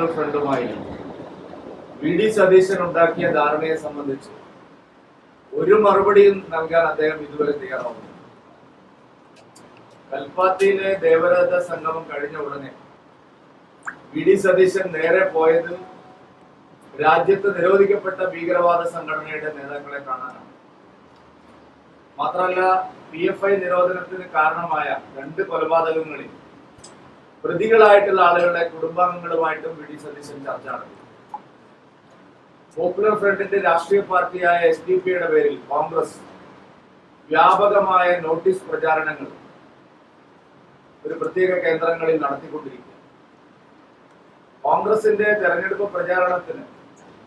Popular ഫ്രണ്ടുമായി V. D. Satheesan ഉണ്ടാക്കിയ ധാരണയെ സംബന്ധിച്ച് ഒരു മറുപടിയും നൽകാൻ അദ്ദേഹം ഇതുവരെ തയ്യാറാവുന്നു കൽപ്പാത്തിയിലെ ദേവരാജ സംഗമം കഴിഞ്ഞ ഉടനെ വി. ഡി. സതീശൻ നേരെ പോയത് രാജ്യത്ത് നിരോധിക്കപ്പെട്ട ഭീകരവാദ സംഘടനയുടെ നേതാക്കളെ കാണാനാണ്. മാത്രമല്ല പി. എഫ്. ഐ. നിരോധനത്തിന് കാരണമായ രണ്ട് കൊലപാതകങ്ങളിൽ പ്രതികളായിട്ടുള്ള ആളുകളുടെ കുടുംബാംഗങ്ങളുമായിട്ടും വി ഡി സതീശൻ ചർച്ച നടത്തി. പോപ്പുലർ ഫ്രണ്ടിന്റെ രാഷ്ട്രീയ പാർട്ടിയായ എസ് ഡി പിയുടെ പേരിൽ കോൺഗ്രസ് വ്യാപകമായ നോട്ടീസ് പ്രചാരണങ്ങൾ ഒരു പ്രത്യേക കേന്ദ്രങ്ങളിൽ നടത്തിക്കൊണ്ടിരിക്കുക കോൺഗ്രസിന്റെ തെരഞ്ഞെടുപ്പ് പ്രചാരണത്തിന്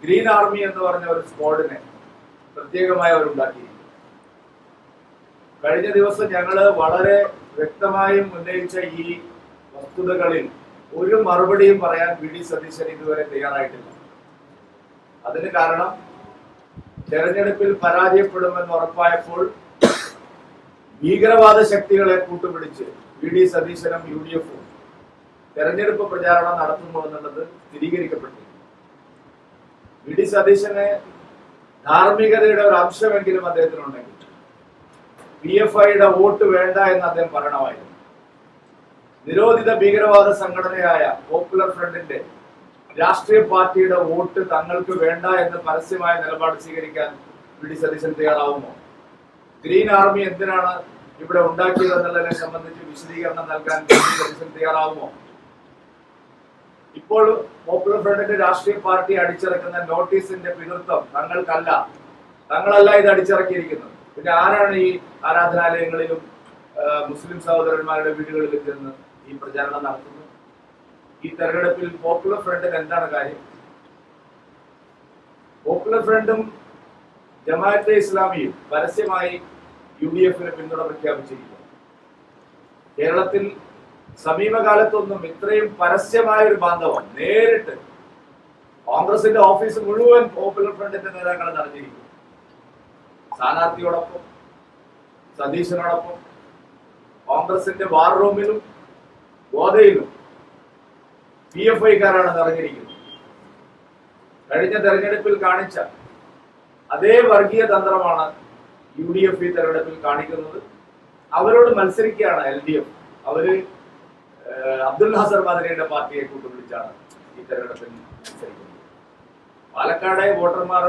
ഗ്രീൻ ആർമി എന്ന് പറഞ്ഞ ഒരു സ്ക്വാഡിനെ പ്രത്യേകമായി അവരുണ്ടാക്കിയിരിക്കുന്നു കഴിഞ്ഞ ദിവസം ഞങ്ങൾ വളരെ വ്യക്തമായും ഉന്നയിച്ച ഈ വസ്തുതകളിൽ ഒരു മറുപടിയും പറയാൻ വി ഡി സതീശൻ ഇതുവരെ തയ്യാറായിട്ടില്ല. അതിന് കാരണം തെരഞ്ഞെടുപ്പിൽ പരാജയപ്പെടുമെന്ന് ഉറപ്പായപ്പോൾ ഭീകരവാദ ശക്തികളെ കൂട്ടുപിടിച്ച് വി ഡി സതീശനും യു ഡി എഫും തെരഞ്ഞെടുപ്പ് പ്രചാരണം നടത്തുന്നു എന്നുള്ളത് സ്ഥിരീകരിക്കപ്പെട്ടു വി ഡി സതീശന് ധാർമ്മികതയുടെ ഒരു അംശമെങ്കിലും അദ്ദേഹത്തിനുണ്ടെങ്കിൽ പി എഫ് ഐയുടെ വോട്ട് വേണ്ട എന്ന് അദ്ദേഹം പറയണമായിരുന്നു നിരോധിത ഭീകരവാദ സംഘടനയായ പോപ്പുലർ ഫ്രണ്ടിന്റെ രാഷ്ട്രീയ പാർട്ടിയുടെ വോട്ട് തങ്ങൾക്ക് വേണ്ട എന്ന് പരസ്യമായ നിലപാട് സ്വീകരിക്കാൻ വി ഡി സതീശൻ തയ്യാറാവുമോ? ഗ്രീൻ ആർമി എന്തിനാണ് ഇവിടെ ഉണ്ടാക്കിയതെന്നുള്ളതിനെ സംബന്ധിച്ച് വിശദീകരണം നൽകാൻ വി ഡി സതീശൻ തയ്യാറാവുമോ? ഇപ്പോൾ പോപ്പുലർ ഫ്രണ്ടിന്റെ രാഷ്ട്രീയ പാർട്ടി അടിച്ചിറക്കുന്ന നോട്ടീസിന്റെ പിതൃത്വം തങ്ങൾക്കല്ല. തങ്ങളല്ല ഇത് അടിച്ചിറക്കിയിരിക്കുന്നത്. പിന്നെ ആരാണ് ഈ ആരാധനാലയങ്ങളിലും മുസ്ലിം സഹോദരന്മാരുടെ വീടുകളിലും ചെന്ന് ഈ പ്രചാരണം നടത്തുന്നു. ഈ തെരഞ്ഞെടുപ്പിൽ പോപ്പുലർ ഫ്രണ്ടിന് എന്താണ് കാര്യം? പോപ്പുലർ ഫ്രണ്ടും ജമാഅത്തെ ഇസ്ലാമിയും പരസ്യമായി യു ഡി എഫിന് പിന്തുണ പ്രഖ്യാപിച്ചിരിക്കുന്നു. കേരളത്തിൽ സമീപകാലത്തൊന്നും ഇത്രയും പരസ്യമായ ഒരു ബാന്ധവം നേരിട്ട് കോൺഗ്രസിന്റെ ഓഫീസ് മുഴുവൻ പോപ്പുലർ ഫ്രണ്ടിന്റെ നേതാക്കൾ നടന്നിരിക്കുന്നു സ്ഥാനാർത്ഥിയോടൊപ്പം സതീശനോടൊപ്പം കോൺഗ്രസിന്റെ വാർ റൂമിലും ഗോതയിലും പി എഫ് ഐക്കാരാണ് നിറഞ്ഞിരിക്കുന്നത്. കഴിഞ്ഞ തെരഞ്ഞെടുപ്പിൽ കാണിച്ച അതേ വർഗീയ തന്ത്രമാണ് യു ഡി എഫ് ഈ തെരഞ്ഞെടുപ്പിൽ കാണിക്കുന്നത്. അവരോട് മത്സരിക്കുകയാണ് എൽ ഡി എഫ് അവർ അബ്ദുൽ ഹസർ മദനയുടെ പാർട്ടിയെ കൂട്ടുപിടിച്ചാണ് ഈ തെരഞ്ഞെടുപ്പിൽ മത്സരിക്കുന്നത്. പാലക്കാടെ വോട്ടർമാർ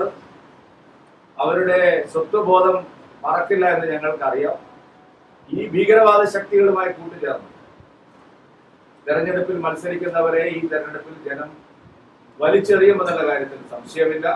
അവരുടെ സ്വത്വബോധം മറക്കില്ല എന്ന് ഞങ്ങൾക്കറിയാം. ഈ ഭീകരവാദ ശക്തികളുമായി കൂട്ടുചേർന്നു തെരഞ്ഞെടുപ്പിൽ മത്സരിക്കുന്നവരെ ഈ തെരഞ്ഞെടുപ്പിൽ ജനം വലിച്ചെറിയുമെന്നുള്ള കാര്യത്തിൽ സംശയമില്ല.